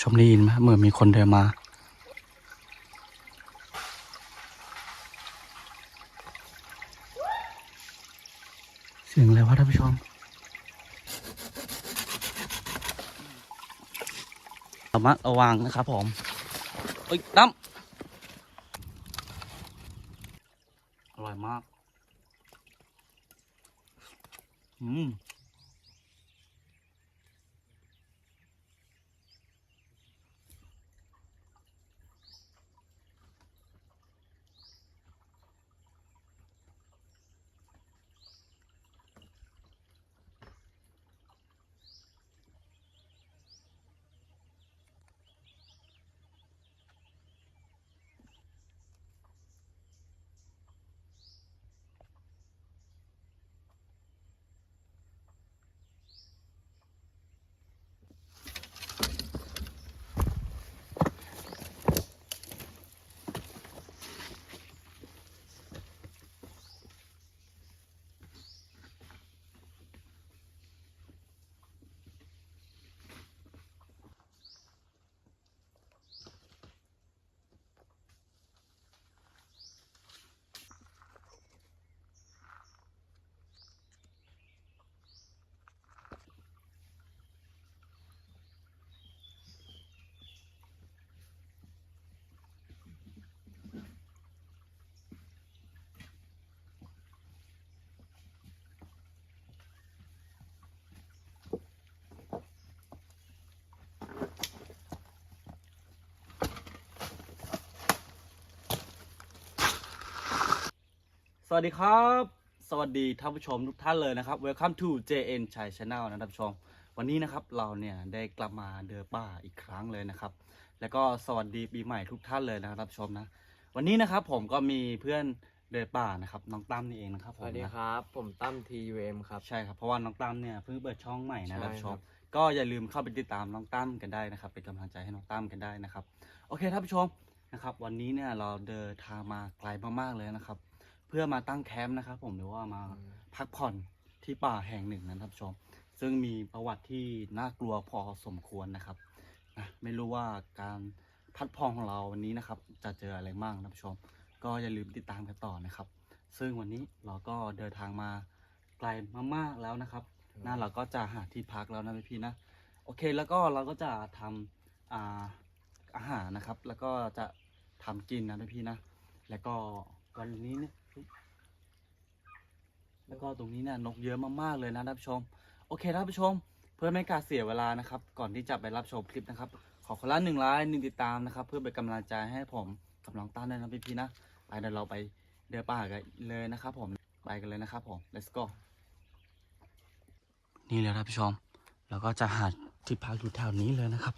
ชมได้ยินไหมเหมือนมีคนเดินมา เสียงอะไรวะท่านผู้ชมระมัดระวังนะครับผมเอ้ยน้ำ สวัสดีครับ สวัสดีท่านผู้ชมทุกท่านเลยนะครับ Welcome to JN Chai Channel นะท่านผู้ชม วันนี้นะครับเราเนี่ยได้กลับมาเดินป่าอีกครั้งเลยนะครับ แล้วก็สวัสดีปีใหม่ทุกท่านเลยนะครับท่านผู้ชมนะ วันนี้นะครับผมก็มีเพื่อนเดินป่านะครับน้องตั้มนี่เองนะครับสผมวัสดีนะ ครับ ผมตั้มทีเมครับ ใช่ครับ เพราะว่าน้องตั้มเนี่ยเพิ่งเปิดช่องใหม่นะใช่ท่านผู้ชมครับก็อย่าลืมเข้าไปติดตามน้องตั้มกันได้นะครับเป็นกำลังใจให้น้องตั้มกันได้นะครับ โอเคท่านผู้ชมนะครับ วันนี้เนี่ยเราเดินทางมาไกลมากๆเลยนะครับ เพื่อมาตั้งแคมป์นะครับผมหรือว่ามาพักผ่อนที่ป่าแห่งหนึ่งนะท่านผู้ชม ซึ่งมีประวัติที่น่ากลัวพอสมควรนะครับนะไม่รู้ว่าการพัดพองของเราวันนี้นะครับ จะเจออะไรบ้างท่านผู้ชม ก็อย่าลืมติดตามกันต่อนะครับ ซึ่งวันนี้เราก็เดินทางมาไกลมากๆแล้วนะครับน่าเราก็จะหาที่พักแล้วนะพี่ๆนะโอเคแล้วก็เราก็จะทำอ่าอาหารนะครับ แล้วก็จะทำกินนะพี่ๆนะแล้วก็วันนี้เนี่ย แล้วก็ตรงนี้เนี่ยนกเยอะมากๆเลยนะท่านผู้ชม โอเคท่านผู้ชม เพื่อไม่ให้การเสียเวลานะครับ ก่อนที่จะไปรับชมคลิปนะครับ ขอคนละหนึ่งไลค์หนึ่งติดตามนะครับ เพื่อเป็นกำลังใจให้ผมกับน้องต้านด้วยนะพี่ๆนะไปเดี๋ยวเราไปเดินป่ากันเลยนะครับ ผมไปกันเลยนะครับผม let's go นี่เลยท่านผู้ชมเราก็จะหาที่พักอยู่แถวนี้เลยนะครับ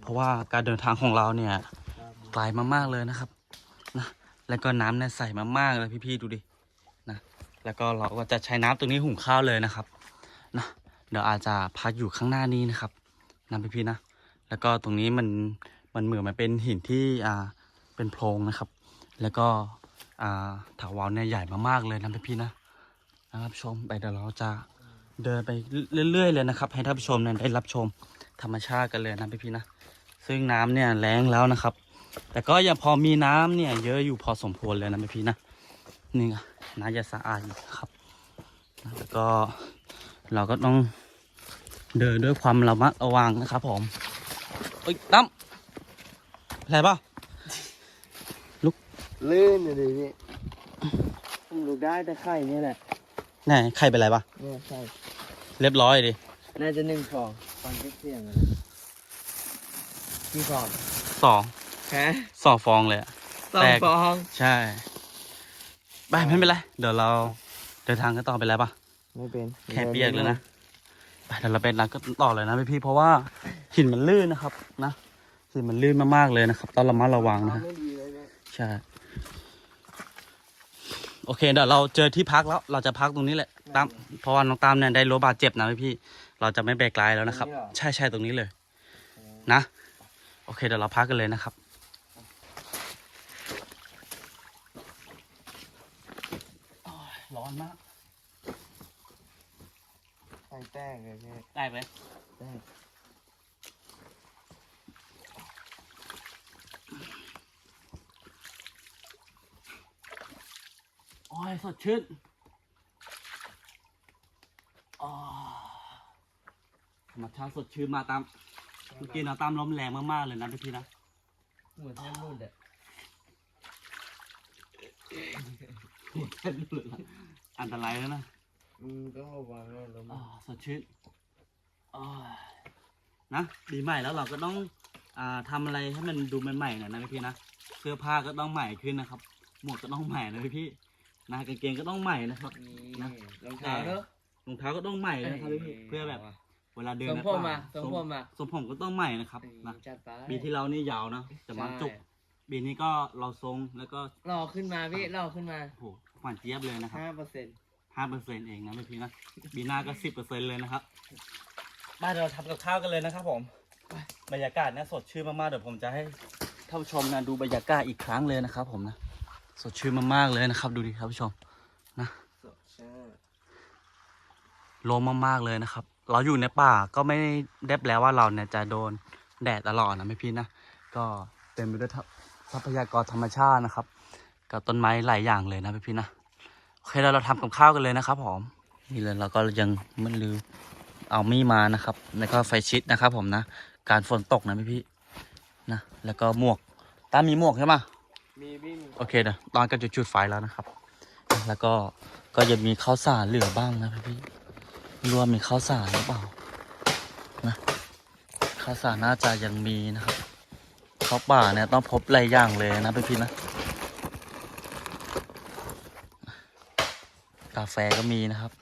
เพราะว่าการเดินทางของเราเนี่ยไกลมากๆเลยนะครับนะแล้วก็น้ำเนี่ยใสมากๆเลยพี่ๆดูดิ แล้วก็เราก็จะใช้น้ำตรงนี้หุงข้าวเลยนะครับนะเดี๋ยวอาจจะพักอยู่ข้างหน้านี้นะครับนะพี่ๆนะ แล้วก็ตรงนี้มันมันเหมือนมันเป็นหินที่อ่าเป็นโพรงนะครับ แล้วก็อ่าถาวรเนี่ยใหญ่มากๆเลยนะพี่ๆนะนะครับชมไปเดี๋ยวเราจะเดินไปเรื่อยๆเลยนะครับ ให้ท่านผู้ชมนี่ยได้รับชมธรรมชาติกันเลยนะพี่ๆนะ ซึ่งน้ำเนี่ยแรงแล้วนะครับ แต่ก็ยังพอมีน้ำเนี่ยเยอะอยู่พอสมควรเลยนะพี่ๆนะ นี่ไงน้ำจะสะอาดอยู่ครับนะแล้วก็เราก็ต้องเดินด้วยความระมัดระวังนะครับ ผมเอ้ยน้ำอะไรเปล่าลื่นเลยดิพี่ผมลูกได้แต่ไข่เนี่ยแหละไหนใครเป็นไรปะเนี่ยไข่เรียบร้อยดิน่าจะหนึ่งฟองฟังเสียงเลยกี่ฟองสองฮะสองฟองเลยอะสองแตกฟอง ใช่ ไปไม่เป็นไร เดี๋ยวเราเดินทางกันต่อไปแล้วปะไม่เป็นแค่เปียกเลยนะไปเดี๋ยวเราไปนัดก็ต่อเลยนะพี่พี่ๆเพราะว่าหินมันลื่นนะครับ นะหินมันลื่นมากๆเลยนะครับต้องระมัดระวังนะฮะไม่ดีเลยเนี่ยใช่โอเคเดี๋ยวเราเจอที่พักแล้วเราจะพักตรงนี้แหละตามเพราะว่าน้องตามเนี่ยได้รับบาดเจ็บนะพี่พี่ๆเราจะไม่ไปไกลแล้วนะครับ ใช่ใช่ตรงนี้เลย นะ โอเคเดี๋ยวเราพักกันเลยนะครับ ร้อนมากใส่แต้งเลยพี่ได้ไหมได้โอ้ยสดชื่นธรรมชาติสดชื่นมาตามเมื่อกี้เราตามลมแรงมากๆเลยนะพี่นะหัวแทบรุดเลยหัวแทบรุดเลย อันตรายแล้วนะอืมต้องระวังนะลมอ๋อสดชื่นอ๋อนะปีใหม่แล้วเราก็ต้องอ่าทำอะไรให้มันดูใหม่ๆหน่อยนะพี่ๆนะเสื้อผ้าก็ต้องใหม่ขึ้นนะครับ หมวกก็ต้องใหม่นะพี่ๆนะกางเกงก็ต้องใหม่นะครับ นี่นะรองเท้าเนอะรองเท้าก็ต้องใหม่นะครับพี่ๆเพื่อแบบเวลาเดินทรงในผมป่าอะทรงผมอะทรงผมก็ต้องใหม่นะครับนี่นะจัดไปปีที่แล้วนี่ยาวนะแต่มันจุกใช่ปีนี้ก็เราทรงแล้วก็รอขึ้นมาพี่รอขึ้นมา โอ้โห หวานเจี๊ยบเลยนะครับห้าเปอร์เซ็นต์ห้าเปอร์เซ็นต์เองนะพี่ๆนะปีหน้าก็สิบเปอร์เซ็นต์เลยนะครับบ้านเราทำกับข้าวกันเลยนะครับผมบรรยากาศเนี่ยสดชื่นมากๆเดี๋ยวผมจะให้ท่านผู้ชมนะดูบรรยากาศอีกครั้งเลยนะครับ ผมนะสดชื่นมากๆเลยนะครับ ดูดิท่านผู้ชมนะสดชื่นโล่งมากๆเลยนะครับ เราอยู่ในป่าก็ไม่ได้แปลว่าเราเนี่ยจะโดนแดดตลอดนะไม่พี่นะก็เต็มไปด้วยทรัพยากรธรรมชาตินะครับ กับต้นไม้หลายอย่างเลยนะพี่พี่นะโอเคแล้วเราทำกับข้าวกันเลยนะครับผมนี่เลยเราก็ยังไม่ลืมเอามีดมานะครับ แล้วก็ไฟชิดนะครับ ผมนะ การฝนตกนะพี่พี่นะ แล้วก็หมวกตามีหมวกใช่ไหมมีพี่มีโอเคเดี๋ยวตอนก็จะจุดไฟแล้วนะครับ แล้วก็ก็จะมีข้าวสารเหลือบ้างนะพี่พี่ไม่รู้ว่ามีข้าวสารหรือเปล่านะข้าวสารน่าจะยังมีนะครับข้าวป่าเนี่ยต้องพบหลายอย่างเลยนะพี่พี่นะ กาแฟก็มีนะครับ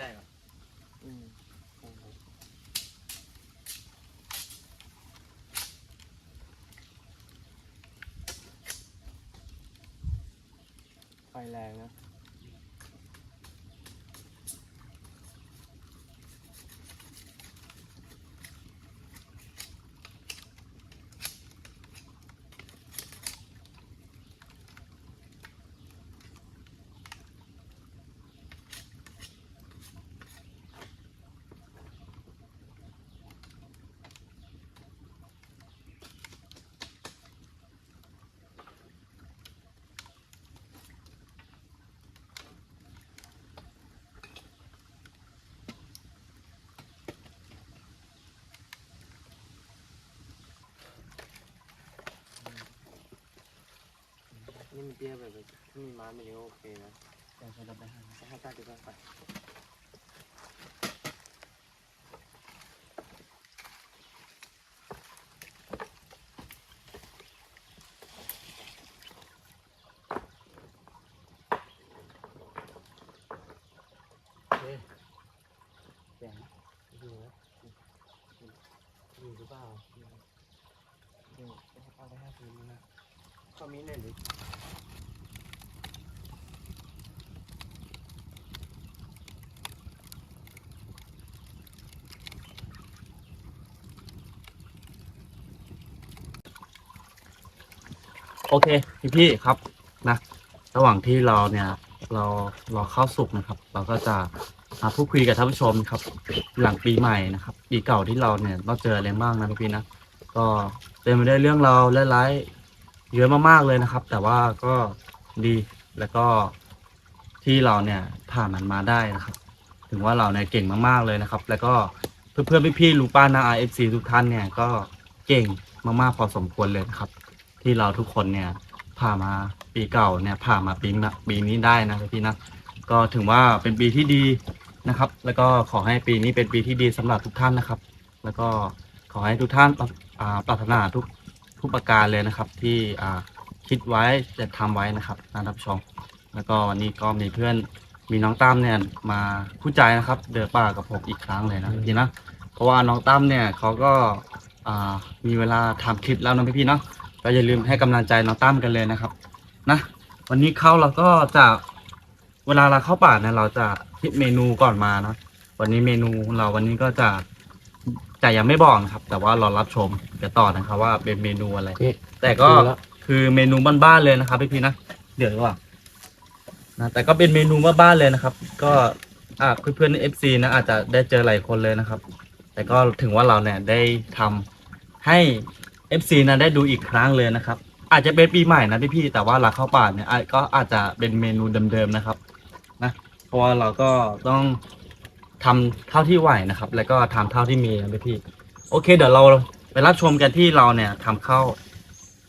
แตกอะอืมไฟแรงนะ ที่มันเตี้ยแบบถ้ามีไม้มันก็โอเคนะเดี๋ยวเราไปหาไปให้ตาดีกว่าไปโอเคเสียงนะอยู่นะอยู่หรือเปล่าอยู่อยู่เอาไปให้คืนนะเขามีหน่อยดิ โอเคพี่พี่ครับนะ ระหว่างที่เราเนี่ย เรารอเข้าสุกนะครับ เราก็จะมาพูดคุยกับท่านผู้ชมครับ หลังปีใหม่นะครับ ปีเก่าที่เราเนี่ยต้องเจออะไรบ้างนะพี่พี่นะก็เต็มไปด้วยเรื่องเราวร้ายๆเยอะมากๆเลยนะครับ แต่ว่าก็ดีแล้วก็ที่เราเนี่ยผ่านมันมาได้นะครับ ถึงว่าเราเนี่ยเก่งมากๆเลยนะครับ แล้วก็เพื่อนๆพี่ๆลุงป้านาเอฟซีทุกท่านเนี่ยก็เก่งมากๆพอสมควรเลยนะครับ ที่เราทุกคนเนี่ยผ่านมาปีเก่าเนี่ยผ่านมาปีนะปีนี้ได้นะพี่ๆนะก็ถือว่าเป็นปีที่ดีนะครับ แล้วก็ขอให้ปีนี้เป็นปีที่ดีสำหรับทุกท่านนะครับ แล้วก็ขอให้ทุกท่านอ่าปรารถนาทุกทุกประการเลยนะครับ ที่อ่าคิดไว้จะทำไว้นะครับนะท่านผู้ชมแล้วก็วันนี้ก็มีเพื่อนมีน้องตั้มเนี่ยมาคู่ใจนะครับ เดือป่ากับผมอีกครั้งเลยนะพี่นะเพราะว่าน้องตั้มเนี่ยเขาก็อ่ามีเวลาทำคลิปแล้วนะพี่ๆเนาะ ก็อย่าลืมให้กำลังใจน้องตั้มกันเลยนะครับนะวันนี้เข้าเราก็จะเวลาเราเข้าป่าเนี่ยเราจะคิดเมนูก่อนมานะวันนี้เมนูเราวันนี้ก็จะจะยังไม่บอกนะครับ แต่ว่าเรารับชมเดี๋ยวต่อนะครับ ว่าเป็นเมนูอะไร แต่ก็คือเมนูบ้านๆเลยนะครับพี่ๆนะเดี๋ยวดีกว่านะแต่ก็เป็นเมนูบ้านๆเลยนะครับ ก็อ่าเพื่อนๆเอฟซีนะอาจจะได้เจอหลายคนเลยนะครับ แต่ก็ถึงว่าเราเนี่ยได้ทำให้ FC นะได้ดูอีกครั้งเลยนะครับ อาจจะเป็นปีใหม่นะพี่ๆแต่ว่าเราเข้าป่าเนี่ยอาจก็อาจจะเป็นเมนูเดิมๆนะครับนะเพราะว่าเราก็ต้องทำเท่าที่ไหวนะครับ แล้วก็ทำเท่าที่มีนะพี่ๆโอเค เดี๋ยวเราไปรับชมกันที่เราเนี่ยทำข้าว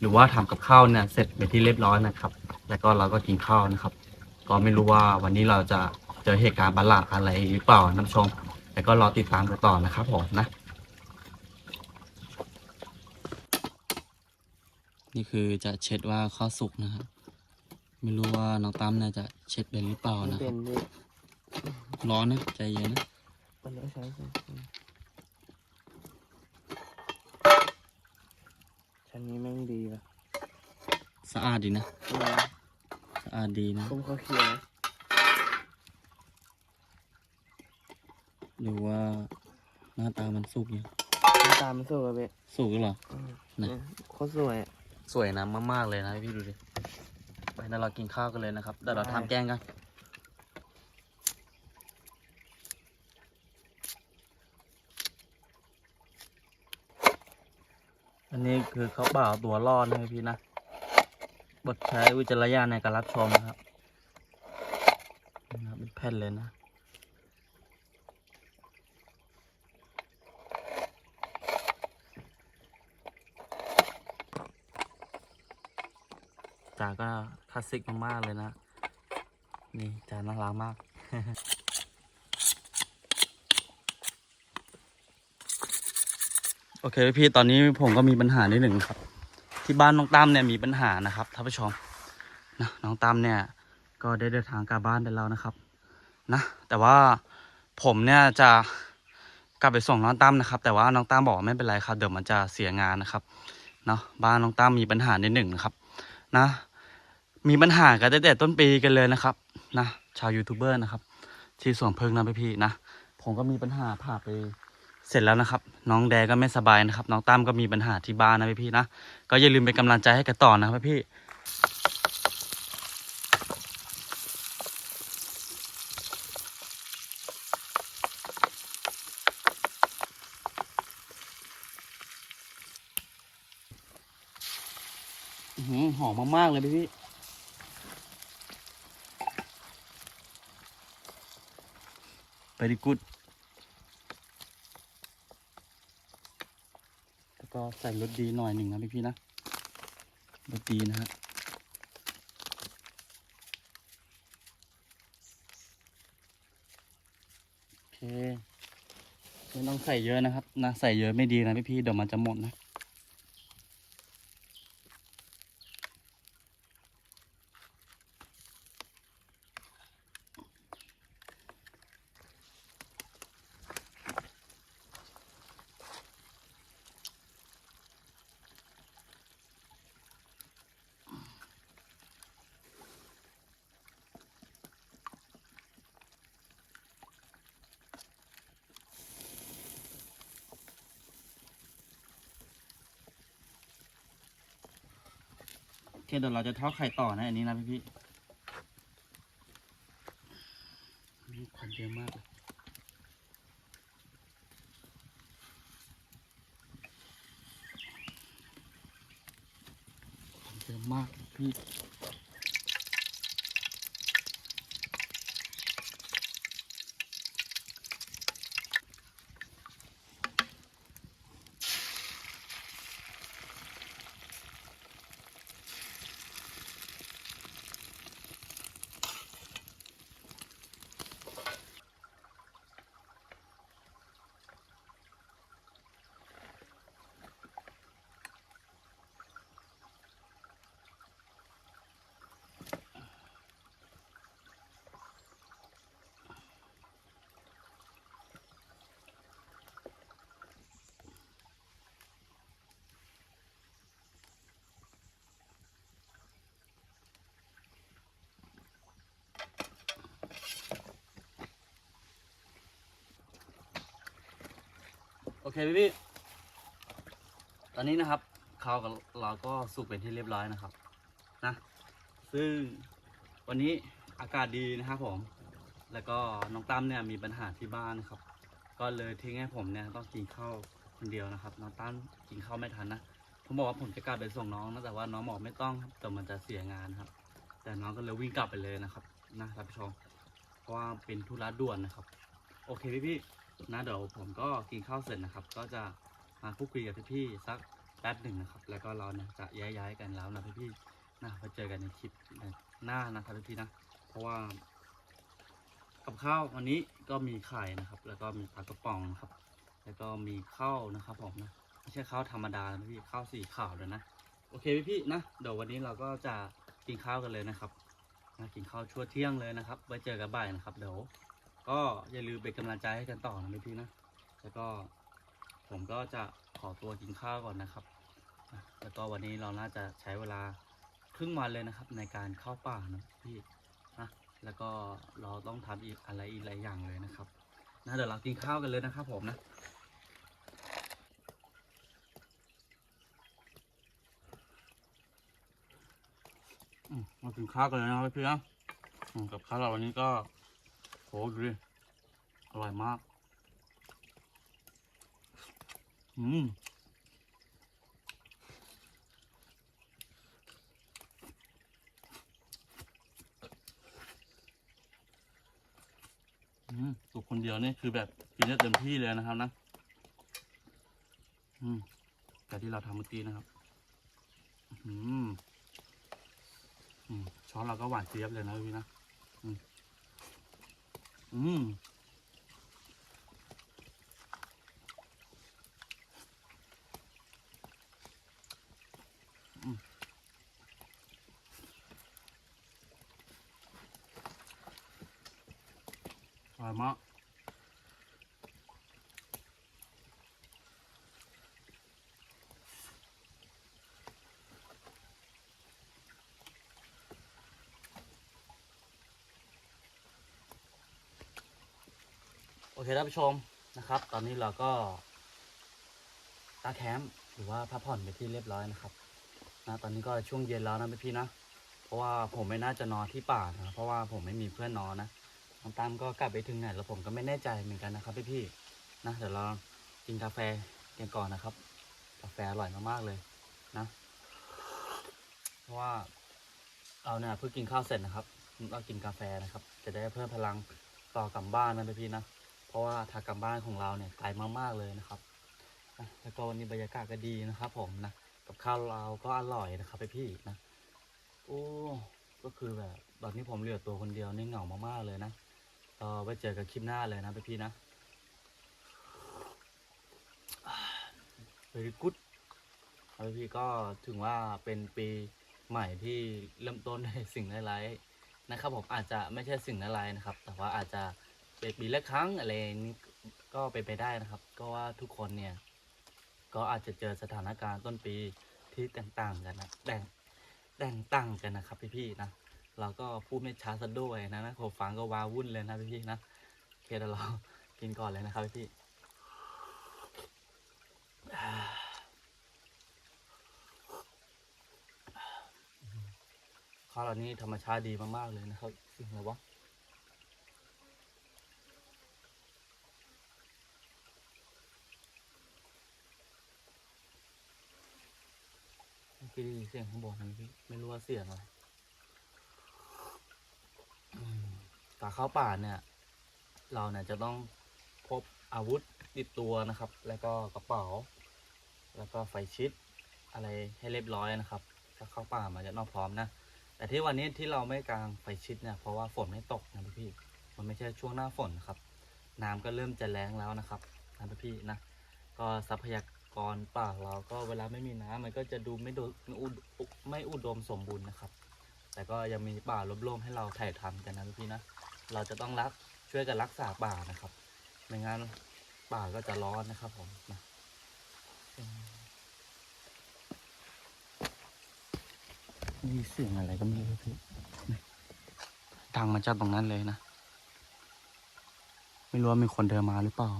หรือว่าทำกับข้าวเนี่ยเสร็จเป็นที่เรียบร้อยนะครับ แล้วก็เราก็กินข้าวนะครับ ก็ไม่รู้ว่าวันนี้เราจะเจอเหตุการณ์ประหลาดอะไรหรือเปล่านะท่านผู้ชมแต่ก็รอติดตามกันต่อนะครับผมนะ นี่คือจะเช็ดว่าข้าวสุกนะครับ ไม่รู้ว่าน้องตั้มเนี่ยจะเช็ดเป็นหรือเปล่านะคเป็รับนดิร้อนนะใจเย็นนะ มันต้องใช้สิชั้นนี้แม่งดีว่ะสะอาดดีนะสะอาดดีนะ ผมเขาเขียวนะหรือว่าหน้าตามันสุกยังหน้าตามันสวยอะเบ๊สุกแล้วเหรออืมไหนโคตรสวยอะ สวยนะมากๆเลยนะพี่ดูดิไปเดี๋ยวเรากินข้าวกันเลยนะครับเดี๋ยวเราทำแกงกันอันนี้คือเขาเปล่าตัวรอดนะพี่นะบทใช้วิจารณญาณในการรับชมนะครับนะเป็นแผ่นเลยนะ จากก็คลาสสิกมากๆเลยนะ นี่จานน่ารักมากโอเคพี่ตอนนี้ผมก็มีปัญหานิดหนึ่งครับ ที่บ้านน้องตั้มเนี่ยมีปัญหานะครับท่านผู้ชมนะน้องตั้มเนี่ยก็ได้เดินทางกลับบ้านไปแล้วนะครับนะแต่ว่าผมเนี่ยจะกลับไปส่งน้องตั้มนะครับ แต่ว่าน้องตั้มบอกไม่เป็นไรครับเดี๋ยวมันจะเสียงานนะครับเนาะบ้านน้องตั้มมีปัญหานิดหนึ่งนะครับ นะ มีปัญหากันตั้งแต่ต้นปีกันเลยนะครับนะชาวยูทูบเบอร์นะครับ ที่สวนเพิงนะพี่นะผมก็มีปัญหาผ่าไปเสร็จแล้วนะครับ น้องแดก็ไม่สบายนะครับ น้องตั้มก็มีปัญหาที่บ้านนะพี่นะก็อย่าลืมเป็นกำลังใจให้กันต่อนะครับพี่หอมมากๆเลยพี่ very good แล้วก็ใส่รสดีหน่อยหนึ่งนะพี่พี่นะรสดีนะฮะโอเคไม่ต้องใส่เยอะนะครับนะใส่เยอะไม่ดีนะพี่พี่เดี๋ยวมันจะหมดนะ เคเดี๋ยวเราจะทอดไข่ต่อนะอันนี้นะพี่พี่ๆนี่ควันเยอะมากเลยควันเยอะมากพี่ โอ เคพี่พี่ตอนนี้นะครับข้าวกับเราก็สุกเป็นที่เรียบร้อยนะครับ นะ ซึ่งวันนี้อากาศดีนะครับผม แล้วก็น้องตั้มเนี่ยมีปัญหาที่บ้านนะครับ ก็เลยทิ้งให้ผมเนี่ยต้องกินข้าวคนเดียวนะครับ น้องตั้มกินข้าวไม่ทันนะ ผมบอกว่าผมจะกลับไปส่งน้องนะแต่ว่าน้องบอกไม่ต้องครับแต่มันจะเสียงานครับ แต่น้องก็เลยวิ่งกลับไปเลยนะครับ นะท่านผู้ชมเพราะว่าเป็นธุระด่วนนะครับ โอเคพี่พี่ นะเดี๋ยวผมก็กินข้าวเสร็จนะครับ ก็จะมาพูดคุยกับพี่พี่ๆสักแป๊บหนึ่งนะครับ แล้วก็เราเนี่ยจะย้ายๆกันแล้วนะพี่พี่ๆนะไปเจอกันในคลิปหน้านะครับพี่พี่ๆนะ เพราะว่า กับข้าววันนี้ก็มีไข่นะครับ แล้วก็มีปลากระป๋องนะครับ แล้วก็มีข้าวนะครับผมนะไม่ใช่ข้าวธรรมดานะพี่ข้าวสีขาวเลยนะโอเคพี่พี่ๆนะเดี๋ยววันนี้เราก็จะกินข้าวกันเลยนะครับนะกินข้าวชั่วเที่ยงเลยนะครับไว้เจอกันบ่ายนะครับเดี๋ยว ก็อย่าลืมเป็นกำลังใจให้กันต่อนะพี่นะ แล้วก็ผมก็จะขอตัวกินข้าวก่อนนะครับ แล้วก็วันนี้เราน่าจะใช้เวลาครึ่งวันเลยนะครับ ในการเข้าป่านะพี่นะแล้วก็เราต้องทำอีกอะไรอีกหลายอย่างเลยนะครับนะเดี๋ยวเรากินข้าวกันเลยนะครับ ผมนะมากินข้าวกันเลยนะครับพี่นะกับข้าวเราวันนี้ก็ โหดูดิอร่อยมาก อืมอืมตัวคนเดียวนี่คือแบบกินได้เต็มที่เลยนะครับนะ อืมแต่ที่เราทำเมื่อกี้นะครับ อืม อืมช้อนเราก็หวานเจี๊ยบเลยนะพี่นะ อืมอร่อยมากโอเค ท่านผู้ชมนะครับ ตอนนี้เราก็ตั้งแคมป์หรือว่าพักผ่อนไปที่เรียบร้อยนะครับนะตอนนี้ก็ช่วงเย็นแล้วนะพี่นะ เพราะว่าผมไม่น่าจะนอนที่ป่านะเพราะว่าผมไม่มีเพื่อนนอนนะน้องตามก็กลับไปถึงไหนแล้วผมก็ไม่แน่ใจเหมือนกันนะครับพี่ๆนะเดี๋ยวเรากินกาแฟกันก่อนนะครับ กาแฟอร่อยมากๆเลยนะ เพราะว่าเราเนี่ยเพิ่งกินข้าวเสร็จนะครับเรากินกาแฟนะครับ จะได้เพิ่มพลังต่อกลับบ้านนะพี่ๆนะ เพราะว่าทางกลับบ้านของเราเนี่ยไกลมากๆเลยนะครับแล้วก็วันนี้บรรยากาศก็ดีนะครับ ผมนะกับข้าวเราก็อร่อยนะครับไปพี่นะโอ้ก็คือแบบตอนนี้ผมเหลือตัวคนเดียวนี่เหงามากๆเลยนะก็ไว้เจอกันคลิปหน้าเลยนะไปพี่นะ very good ครับพี่ก็ถึงว่าเป็นปีใหม่ที่เริ่มต้นในสิ่งร้ายๆนะครับผมอาจจะไม่ใช่สิ่งร้ายๆนะครับ แต่ว่าอาจจะ เป็นปีละครั้งอะไรนี้ก็เป็นไปได้นะครับ ก็ว่าทุกคนเนี่ย ก็อาจจะเจอสถานการณ์ต้นปีที่แตกต่างกันนะแตกแตกต่างกันนะครับพี่ๆนะเราก็พูดไม่ช้าซะด้วยนะนะผมฟังก็วาวุ่นเลยนะพี่ๆนะโอเคเดี๋ยวเรากินก่อนเลยนะครับพี่ข้าวเหล่านี้ธรรมชาติดีมากๆเลยนะครับสิ่งอะไรวะ เมื่ได้ยินเสียงข้างบนนะพี่ไม่รู้ว่าเสียงอะไรอืมการเข้าป่าเนี่ย เราเนี่ยจะต้องพบอาวุธติดตัวนะครับ แล้วก็กระเป๋า แล้วก็ไฟชิดอะไรให้เรียบร้อยนะครับถ้าเข้าป่ามาจะนอกพร้อมนะ แต่ที่วันนี้ที่เราไม่กางไฟชิดเนี่ยเพราะว่าฝนไม่ตกนะพี่มันไม่ใช่ช่วงหน้าฝนนะครับ น้ำก็เริ่มจะแรงแล้วนะครับนะพี่นะก็ทรัพยาก กรป่าเราก็เวลาไม่มีน้ำมันก็จะดูไม่ดูไม่อุดไม่อุดมสมบูรณ์นะครับ แต่ก็ยังมีป่าร่มๆให้เราถ่ายทำกันนะพี่นะ เราจะต้องรักช่วยกันรักษาป่านะครับไม่งั้นป่าก็จะร้อนนะครับผมนะนี่เสียงอะไรก็ไม่รู้พี่ดังมาจากตรงนั้นเลยนะ ไม่รู้ว่ามีคนเดินมาหรือเปล่า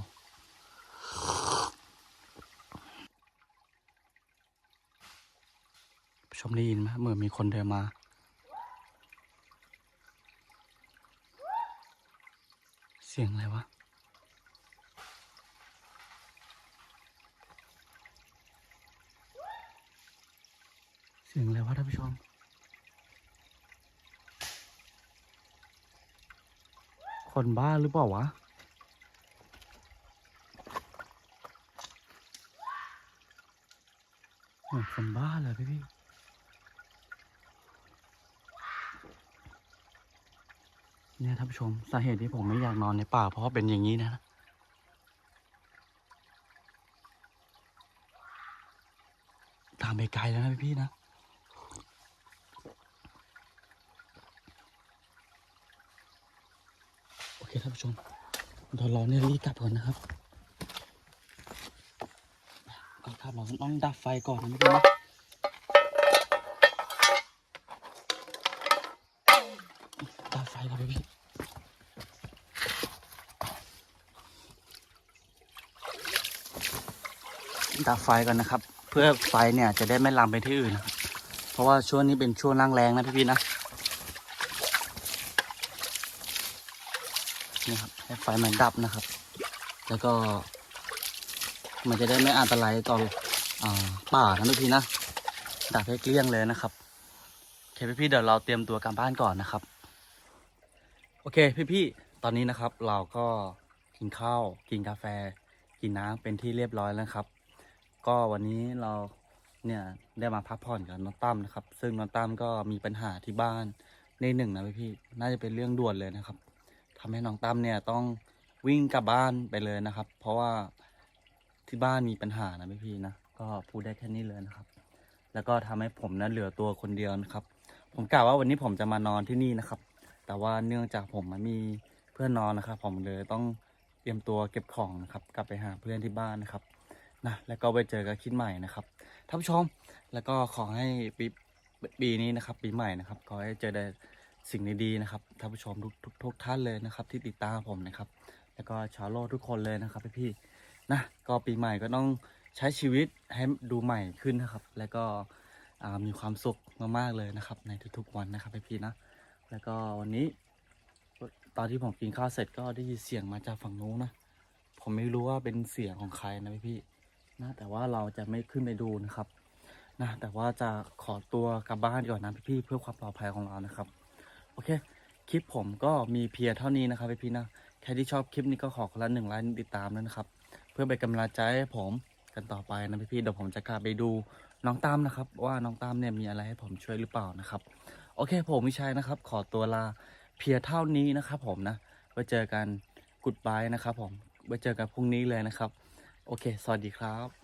ชมได้ยินไหมเหมือนมีคนเดินมา เสียงอะไรวะเสียงอะไรวะท่านผู้ชมคนบ้าหรือเปล่าวะ เหมือนคนบ้าเลยพี่พี่ เนี่ยท่านผู้ชมสาเหตุที่ผมไม่อยากนอนในป่าเพราะเป็นอย่างนี้นะตามไปไกลแล้วนะพี่นะโอเคท่านผู้ชมเดี๋ยวเราเนี่ยรีบกลับก่อนนะครับก่อนครับเราต้องดับไฟก่อนนะพี่นะ ดับไฟก่อนพี่พี่ดับไฟก่อนนะครับ เพื่อไฟเนี่ยจะได้ไม่ลามไปที่อื่นนะครับเพราะว่าช่วงนี้เป็นช่วงร่างแรงนะพี่พี่นะนี่ครับให้ไฟมันดับนะครับ แล้วก็ มันจะได้ไม่อันตรายต่ออป่านะพี่พี่นะดับให้เกลี้ยงเลยนะครับโอเคพี่พี่เดี๋ยวเราเตรียมตัวกลับบ้านก่อนนะครับ เคพี่พี่ๆ ตอนนี้นะครับเราก็กินข้าวกินกาแฟ กินน้ำเป็นที่เรียบร้อยแล้วครับ ก็วันนี้เราเนี่ยได้มาพักผ่อนกับน้องตั้มนะครับ ซึ่งน้องตั้มก็มีปัญหาที่บ้านในหนึ่งนะพี่พี่ๆน่าจะเป็นเรื่องด่วนเลยนะครับทำให้น้องตั้มเนี่ยต้องวิ่งกลับบ้านไปเลยนะครับ เพราะว่าที่บ้านมีปัญหานะพี่พี่ๆนะก็พูดได้แค่นี้เลยนะครับ แล้วก็ทำให้ผมนั้นเหลือตัวคนเดียวนะครับ ผมกะว่าวันนี้ผมจะมานอนที่นี่นะครับ แต่ว่าเนื่องจากผมมันมีเพื่อนนอนนะครับ ผมเลยต้องเตรียมตัวเก็บของนะครับ กลับไปหาเพื่อนที่บ้านนะครับนะแล้วก็ไปเจอกับคิดใหม่นะครับท่านผู้ชมแล้วก็ขอให้ปีปีนี้นะครับ ปีใหม่นะครับขอให้เจอแต่สิ่งดีๆนะครับท่านผู้ชมทุกทุกทุกท่านเลยนะครับ ที่ติดตามผมนะครับ แล้วก็ชาวโลกทุกคนเลยนะครับพี่ๆนะก็ปีใหม่ก็ต้องใช้ชีวิตให้ดูใหม่ขึ้นนะครับ แล้วก็มีความสุขมากๆเลยนะครับ ในทุกๆวันนะครับพี่ๆนะ แล้วก็วันนี้ ตอนที่ผมกินข้าวเสร็จก็ได้ยินเสียงมาจากฝั่งนู้นนะ ผมไม่รู้ว่าเป็นเสียงของใครนะพี่พี่ๆนะแต่ว่าเราจะไม่ขึ้นไปดูนะครับนะแต่ว่าจะขอตัวกลับบ้านก่อนนะพี่พี่ๆเพื่อความปลอดภัยของเรานะครับ โอเค คลิปผมก็มีเพียงเท่านี้นะครับพี่พี่ๆนะใครที่ชอบคลิปนี้ก็ขอคนละหนึ่งไลค์ติดตามด้วยนะครับ เพื่อเป็นกำลังใจให้ผมกันต่อไปนะพี่พี่ๆเดี๋ยวผมจะกลับไปดูน้องตามนะครับ ว่าน้องตามเนี่ยมีอะไรให้ผมช่วยหรือเปล่านะครับ โอเคผมวิชัยนะครับ ขอตัวลาเพียเท่านี้นะครับผมนะไว้เจอกันกุดบายนะครับผมไว้เจอกันพรุ่งนี้เลยนะครับ โอเค สวัสดีครับ